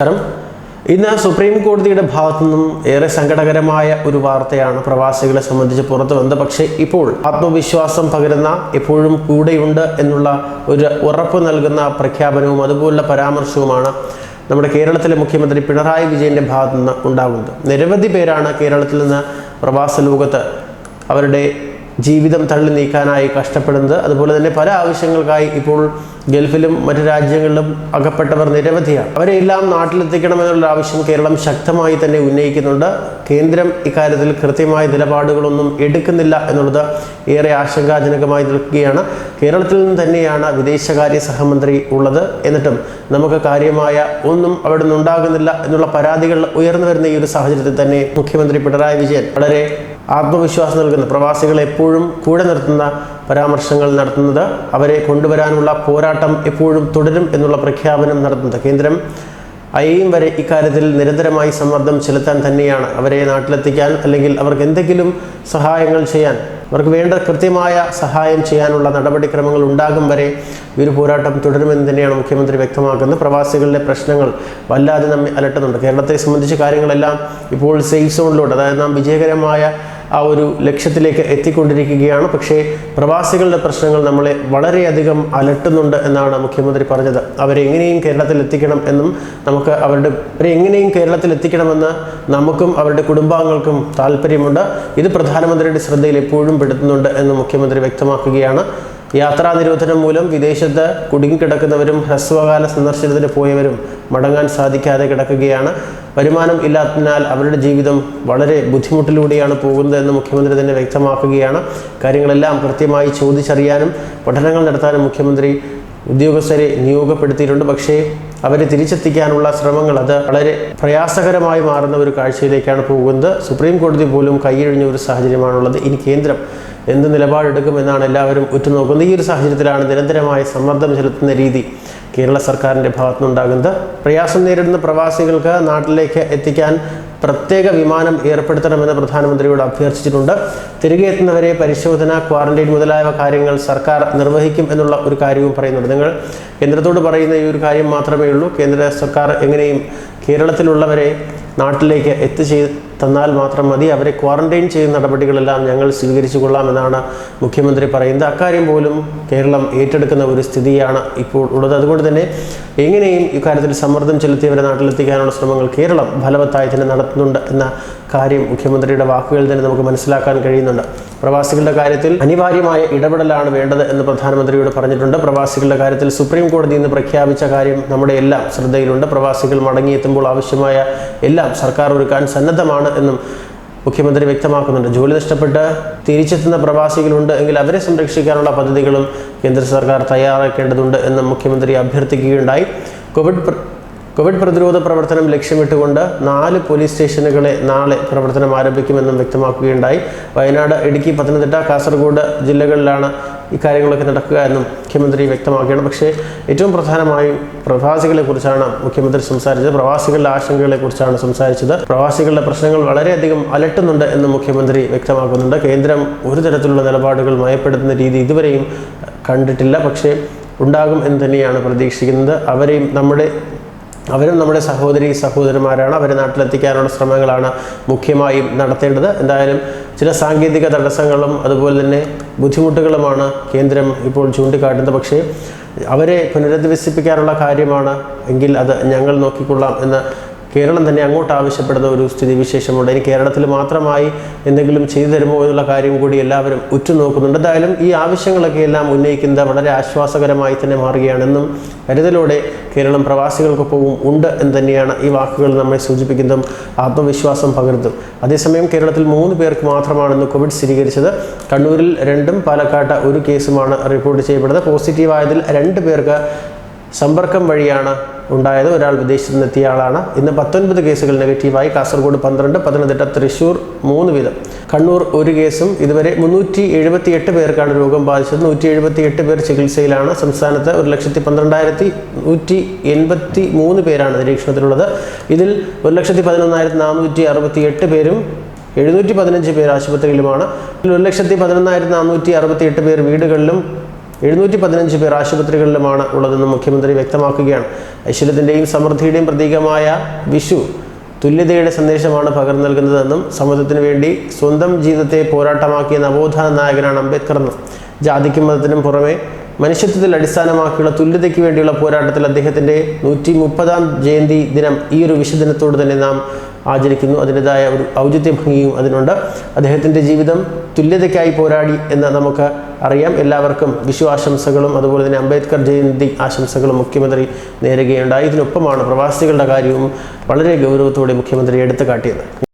നമസ്കാരം. ഇന്ന് സുപ്രീം കോടതിയുടെ ഭാഗത്തു നിന്നും ഏറെ സങ്കടകരമായ ഒരു വാർത്തയാണ് പ്രവാസികളെ സംബന്ധിച്ച് പുറത്തു വന്നത്. പക്ഷേ ഇപ്പോൾ ആത്മവിശ്വാസം പകരുന്ന എപ്പോഴും കൂടെയുണ്ട് എന്നുള്ള ഒരു ഉറപ്പ് നൽകുന്ന പ്രഖ്യാപനവും അതുപോലുള്ള പരാമർശവുമാണ് നമ്മുടെ കേരളത്തിലെ മുഖ്യമന്ത്രി പിണറായി വിജയന്റെ ഭാഗത്തു നിന്ന് ഉണ്ടാകുന്നത്. നിരവധി പേരാണ് കേരളത്തിൽ നിന്ന് പ്രവാസ ലോകത്ത് അവരുടെ ജീവിതം തള്ളി നീക്കാനായി കഷ്ടപ്പെടുന്നത്. അതുപോലെ തന്നെ പല ആവശ്യങ്ങൾക്കായി ഇപ്പോൾ ഗൾഫിലും മറ്റു രാജ്യങ്ങളിലും അകപ്പെട്ടവർ നിരവധിയാണ്. അവരെല്ലാം നാട്ടിലെത്തിക്കണമെന്നുള്ള ആവശ്യം കേരളം ശക്തമായി തന്നെ ഉന്നയിക്കുന്നുണ്ട്. കേന്ദ്രം ഇക്കാര്യത്തിൽ കൃത്യമായ നിലപാടുകളൊന്നും എടുക്കുന്നില്ല എന്നുള്ളത് ഏറെ ആശങ്കാജനകമായി നിൽക്കുകയാണ്. കേരളത്തിൽ നിന്ന് തന്നെയാണ് വിദേശകാര്യ സഹമന്ത്രി ഉള്ളത്. എന്നിട്ടും നമുക്ക് കാര്യമായ ഒന്നും അവിടെ നിന്നുണ്ടാകുന്നില്ല എന്നുള്ള പരാതികൾ ഉയർന്നു വരുന്ന ഈ ഒരു സാഹചര്യത്തിൽ തന്നെ മുഖ്യമന്ത്രി പിണറായി വിജയൻ വളരെ ആത്മവിശ്വാസം നൽകുന്ന പ്രവാസികളെ എപ്പോഴും കൂടെ നിർത്തുന്ന പരാമർശങ്ങൾ നടത്തുന്നത് അവരെ കൊണ്ടുവരാനുള്ള പോരാട്ടം എപ്പോഴും തുടരും എന്നുള്ള പ്രഖ്യാപനം നടത്തുന്നത്. കേന്ദ്രം അയയും വരെ ഇക്കാര്യത്തിൽ നിരന്തരമായി സമ്മർദ്ദം ചെലുത്താൻ തന്നെയാണ്. അവരെ നാട്ടിലെത്തിക്കാൻ അല്ലെങ്കിൽ അവർക്ക് എന്തെങ്കിലും സഹായങ്ങൾ ചെയ്യാൻ അവർക്ക് വേണ്ട കൃത്യമായ സഹായം ചെയ്യാനുള്ള നടപടിക്രമങ്ങൾ ഉണ്ടാകും വരെ ഈ ഒരു പോരാട്ടം തുടരുമെന്ന് തന്നെയാണ് മുഖ്യമന്ത്രി വ്യക്തമാക്കുന്നത്. പ്രവാസികളുടെ പ്രശ്നങ്ങൾ വല്ലാതെ നമ്മെ അലട്ടുന്നുണ്ട്. കേരളത്തെ സംബന്ധിച്ച കാര്യങ്ങളെല്ലാം ഇപ്പോൾ സേഫ് സോണിലൂടെ അതായത് നാം വിജയകരമായ ആ ഒരു ലക്ഷ്യത്തിലേക്ക് എത്തിക്കൊണ്ടിരിക്കുകയാണ്. പക്ഷേ പ്രവാസികളുടെ പ്രശ്നങ്ങൾ നമ്മളെ വളരെയധികം അലട്ടുന്നുണ്ട് എന്നാണ് മുഖ്യമന്ത്രി പറഞ്ഞത്. അവരെങ്ങനെയും കേരളത്തിൽ എത്തിക്കണം എന്നും നമുക്ക് അവരുടെ അവരെങ്ങനെയും കേരളത്തിൽ എത്തിക്കണമെന്ന് നമുക്കും അവരുടെ കുടുംബാംഗങ്ങൾക്കും താല്പര്യമുണ്ട്. ഇത് പ്രധാനമന്ത്രിയുടെ ശ്രദ്ധയിൽ എപ്പോഴും പെടുത്തുന്നുണ്ട് എന്ന് മുഖ്യമന്ത്രി വ്യക്തമാക്കുകയാണ്. യാത്രാ നിരോധനം മൂലം വിദേശത്ത് കുടുങ്ങിക്കിടക്കുന്നവരും ഹ്രസ്വകാല സന്ദർശനത്തിന് പോയവരും മടങ്ങാൻ സാധിക്കാതെ കിടക്കുകയാണ്. വരുമാനം ഇല്ലാത്തതിനാൽ അവരുടെ ജീവിതം വളരെ ബുദ്ധിമുട്ടിലൂടെയാണ് പോകുന്നത് എന്ന് മുഖ്യമന്ത്രി തന്നെ വ്യക്തമാക്കുകയാണ്. കാര്യങ്ങളെല്ലാം കൃത്യമായി ചോദിച്ചറിയാനും പഠനങ്ങൾ നടത്താനും മുഖ്യമന്ത്രി ഉദ്യോഗസ്ഥരെ നിയോഗപ്പെടുത്തിയിട്ടുണ്ട്. പക്ഷേ അവരെ തിരിച്ചെത്തിക്കാനുള്ള ശ്രമങ്ങൾ അത് വളരെ പ്രയാസകരമായി മാറുന്ന ഒരു കാഴ്ചയിലേക്കാണ് പോകുന്നത്. സുപ്രീം കോടതി പോലും കൈയൊഴിഞ്ഞ ഒരു സാഹചര്യമാണുള്ളത്. ഇനി കേന്ദ്രം എന്ത് നിലപാടെടുക്കുമെന്നാണ് എല്ലാവരും ഉറ്റുനോക്കുന്നത്. ഈ ഒരു സാഹചര്യത്തിലാണ് നിരന്തരമായ സമ്മർദ്ദം ചെലുത്തുന്ന രീതി കേരള സർക്കാരിന്റെ ഭാഗത്തുനിന്നുണ്ടാകുന്നത് പ്രയാസം നേരിടുന്ന പ്രവാസികൾക്ക് നാട്ടിലേക്ക് എത്തിക്കാൻ പ്രത്യേക വിമാനം ഏർപ്പെടുത്തണമെന്ന് പ്രധാനമന്ത്രിയോട് അഭ്യർത്ഥിച്ചിട്ടുണ്ട്. തിരികെ എത്തുന്നവരെ പരിശോധന ക്വാറന്റൈൻ മുതലായവ കാര്യങ്ങൾ സർക്കാർ നിർവഹിക്കും എന്നുള്ള ഒരു കാര്യവും പറയുന്നുണ്ട്. നിങ്ങൾ കേന്ദ്രത്തോട് പറയുന്ന ഈ ഒരു കാര്യം മാത്രമേ ഉള്ളൂ. കേന്ദ്ര സർക്കാർ എങ്ങനെയും കേരളത്തിലുള്ളവരെ നാട്ടിലേക്ക് എത്തിച്ചേ തന്നാൽ മാത്രം മതി. അവരെ ക്വാറന്റൈൻ ചെയ്യുന്ന നടപടികളെല്ലാം ഞങ്ങൾ സ്വീകരിച്ചു കൊള്ളാമെന്നാണ് മുഖ്യമന്ത്രി പറയുന്നത്. അക്കാര്യം പോലും കേരളം ഏറ്റെടുക്കുന്ന ഒരു സ്ഥിതിയാണ് ഇപ്പോൾ ഉള്ളത്. അതുകൊണ്ട് തന്നെ എങ്ങനെയും ഇക്കാര്യത്തിൽ സമ്മർദ്ദം ചെലുത്തിയവരെ നാട്ടിലെത്തിക്കാനുള്ള ശ്രമങ്ങൾ കേരളം ഫലവത്തായി തന്നെ നടത്തുന്നുണ്ട് എന്ന കാര്യം മുഖ്യമന്ത്രിയുടെ വാക്കുകളിൽ തന്നെ നമുക്ക് മനസ്സിലാക്കാൻ കഴിയുന്നുണ്ട്. പ്രവാസികളുടെ കാര്യത്തിൽ അനിവാര്യമായ ഇടപെടലാണ് വേണ്ടത് എന്ന് പ്രധാനമന്ത്രിയോട് പറഞ്ഞിട്ടുണ്ട്. പ്രവാസികളുടെ കാര്യത്തിൽ സുപ്രീം കോടതി ഇന്ന് പ്രഖ്യാപിച്ച കാര്യം നമ്മുടെ എല്ലാം ശ്രദ്ധയിലുണ്ട്. പ്രവാസികൾ മടങ്ങിയെത്തുമ്പോൾ ആവശ്യമായ എല്ലാം സർക്കാർ ഒരുക്കാൻ സന്നദ്ധമാണ് എന്നും മുഖ്യമന്ത്രി വ്യക്തമാക്കുന്നുണ്ട്. ജോലി നഷ്ടപ്പെട്ട് തിരിച്ചെത്തുന്ന പ്രവാസികളുണ്ട് എങ്കിൽ അവരെ സംരക്ഷിക്കാനുള്ള പദ്ധതികളും കേന്ദ്ര സർക്കാർ തയ്യാറാക്കേണ്ടതുണ്ട് എന്നും മുഖ്യമന്ത്രി അഭ്യർത്ഥിക്കുകയുണ്ടായി. കോവിഡ് കോവിഡ് പ്രതിരോധ പ്രവർത്തനം ലക്ഷ്യമിട്ടുകൊണ്ട് നാല് പോലീസ് സ്റ്റേഷനുകളെ നാളെ പ്രവർത്തനം ആരംഭിക്കുമെന്നും വ്യക്തമാക്കുകയുണ്ടായി. വയനാട് ഇടുക്കി പത്തനംതിട്ട കാസർഗോഡ് ജില്ലകളിലാണ് ഇക്കാര്യങ്ങളൊക്കെ നടക്കുക എന്നും മുഖ്യമന്ത്രി വ്യക്തമാക്കുകയാണ് പക്ഷേ ഏറ്റവും പ്രധാനമായും പ്രവാസികളെക്കുറിച്ചാണ് മുഖ്യമന്ത്രി സംസാരിച്ചത്. പ്രവാസികളുടെ ആശങ്കകളെക്കുറിച്ചാണ് സംസാരിച്ചത്. പ്രവാസികളുടെ പ്രശ്നങ്ങൾ വളരെയധികം അലട്ടുന്നുണ്ട് എന്ന് മുഖ്യമന്ത്രി വ്യക്തമാക്കുന്നുണ്ട്. കേന്ദ്രം ഒരു തരത്തിലുള്ള നിലപാടുകൾ മയപ്പെടുത്തുന്ന രീതി ഇതുവരെയും കണ്ടിട്ടില്ല. പക്ഷേ ഉണ്ടാകും എന്ന് തന്നെയാണ് പ്രതീക്ഷിക്കുന്നത്. അവരെയും നമ്മുടെ അവരും നമ്മുടെ സഹോദരി സഹോദരന്മാരാണ്. അവരെ നാട്ടിലെത്തിക്കാനുള്ള ശ്രമങ്ങളാണ് മുഖ്യമായും നടത്തേണ്ടത്. എന്തായാലും ചില സാങ്കേതിക തടസ്സങ്ങളും അതുപോലെ തന്നെ ബുദ്ധിമുട്ടുകളുമാണ് കേന്ദ്രം ഇപ്പോൾ ചൂണ്ടിക്കാട്ടുന്നത്. പക്ഷേ അവരെ പുനരധിവസിപ്പിക്കാനുള്ള കാര്യമാണ് എങ്കിൽ അത് ഞങ്ങൾ നോക്കിക്കൊള്ളാം എന്ന് കേരളം തന്നെ അങ്ങോട്ട് ആവശ്യപ്പെടുന്ന ഒരു സ്ഥിതിവിശേഷമുണ്ട്. ഇനി കേരളത്തിൽ മാത്രമായി എന്തെങ്കിലും ചെയ്തു തരുമോ എന്നുള്ള കാര്യം കൂടി എല്ലാവരും ഉറ്റുനോക്കുന്നുണ്ട്. എന്തായാലും ഈ ആവശ്യങ്ങളൊക്കെ എല്ലാം ഉന്നയിക്കുന്നത് വളരെ ആശ്വാസകരമായി തന്നെ മാറുകയാണെന്നും കരുതലോടെ കേരളം പ്രവാസികൾക്കൊപ്പവും ഉണ്ട് എന്ന് തന്നെയാണ് ഈ വാക്കുകൾ നമ്മെ സൂചിപ്പിക്കുന്നതും ആത്മവിശ്വാസം പകരുന്നതും. അതേസമയം കേരളത്തിൽ മൂന്ന് പേർക്ക് മാത്രമാണ് ഇന്ന് കോവിഡ് സ്ഥിരീകരിച്ചത്. കണ്ണൂരിൽ രണ്ടും പാലക്കാട്ട് ഒരു കേസുമാണ് റിപ്പോർട്ട് ചെയ്യപ്പെടുന്നത്. പോസിറ്റീവായതിൽ രണ്ട് പേർക്ക് സമ്പർക്കം വഴിയാണ് ഉണ്ടായത്. ഒരാൾ വിദേശത്ത് നിന്നെത്തിയ ആളാണ്. ഇന്ന് പത്തൊൻപത് കേസുകൾ നെഗറ്റീവായി. കാസർഗോഡ് പന്ത്രണ്ട് പത്തനംതിട്ട തൃശൂർ മൂന്ന് വീതം. കണ്ണൂർ ഒരു കേസും. ഇതുവരെ മുന്നൂറ്റി എഴുപത്തി എട്ട് പേർക്കാണ് രോഗം ബാധിച്ചത്. നൂറ്റി എഴുപത്തി എട്ട് പേർ ചികിത്സയിലാണ്. സംസ്ഥാനത്ത് ഒരു ലക്ഷത്തി പന്ത്രണ്ടായിരത്തി നൂറ്റി എൺപത്തി മൂന്ന് പേരാണ് നിരീക്ഷണത്തിലുള്ളത്. ഇതിൽ ഒരു ലക്ഷത്തി പതിനൊന്നായിരത്തി നാനൂറ്റി അറുപത്തി എട്ട് പേരും എഴുന്നൂറ്റി പതിനഞ്ച് പേർ ആശുപത്രിയിലുമാണ്. ഒരു ലക്ഷത്തി പതിനൊന്നായിരത്തി നാനൂറ്റി അറുപത്തി എട്ട് പേർ വീടുകളിലും എഴുന്നൂറ്റി പതിനഞ്ച് പേർ ആശുപത്രികളിലുമാണ് ഉള്ളതെന്നും മുഖ്യമന്ത്രി വ്യക്തമാക്കുകയാണ്. ഐശ്വര്യത്തിന്റെയും സമൃദ്ധിയുടെയും പ്രതീകമായ വിഷു തുല്യതയുടെ സന്ദേശമാണ് പകർന്നു നൽകുന്നതെന്നും സമത്വത്തിനു വേണ്ടി സ്വന്തം ജീവിതത്തെ പോരാട്ടമാക്കിയ നവോത്ഥാന നായകനാണ് അംബേദ്കർ എന്നും ജാതിക്കും മതത്തിനും പുറമെ മനുഷ്യത്വത്തിൽ അടിസ്ഥാനമാക്കിയുള്ള തുല്യതയ്ക്ക് വേണ്ടിയുള്ള പോരാട്ടത്തിൽ അദ്ദേഹത്തിന്റെ നൂറ്റി മുപ്പതാം ജയന്തി ദിനം ഈ ഒരു വിഷുദിനത്തോട് തന്നെ നാം ആചരിക്കുന്നു. അതിന്റെതായ ഒരു ഔചിത്യ ഭംഗിയും അതിനുണ്ട്. അദ്ദേഹത്തിന്റെ ജീവിതം തുല്യതയ്ക്കായി പോരാടി എന്ന് നമുക്ക് അറിയാം. എല്ലാവർക്കും വിഷു ആശംസകളും അതുപോലെ തന്നെ അംബേദ്കർ ജയന്തി ആശംസകളും മുഖ്യമന്ത്രി നേരുകയുണ്ടായി. ഇതിനൊപ്പമാണ് പ്രവാസികളുടെ കാര്യവും വളരെ ഗൗരവത്തോടെ മുഖ്യമന്ത്രി എടുത്തു കാട്ടിയത്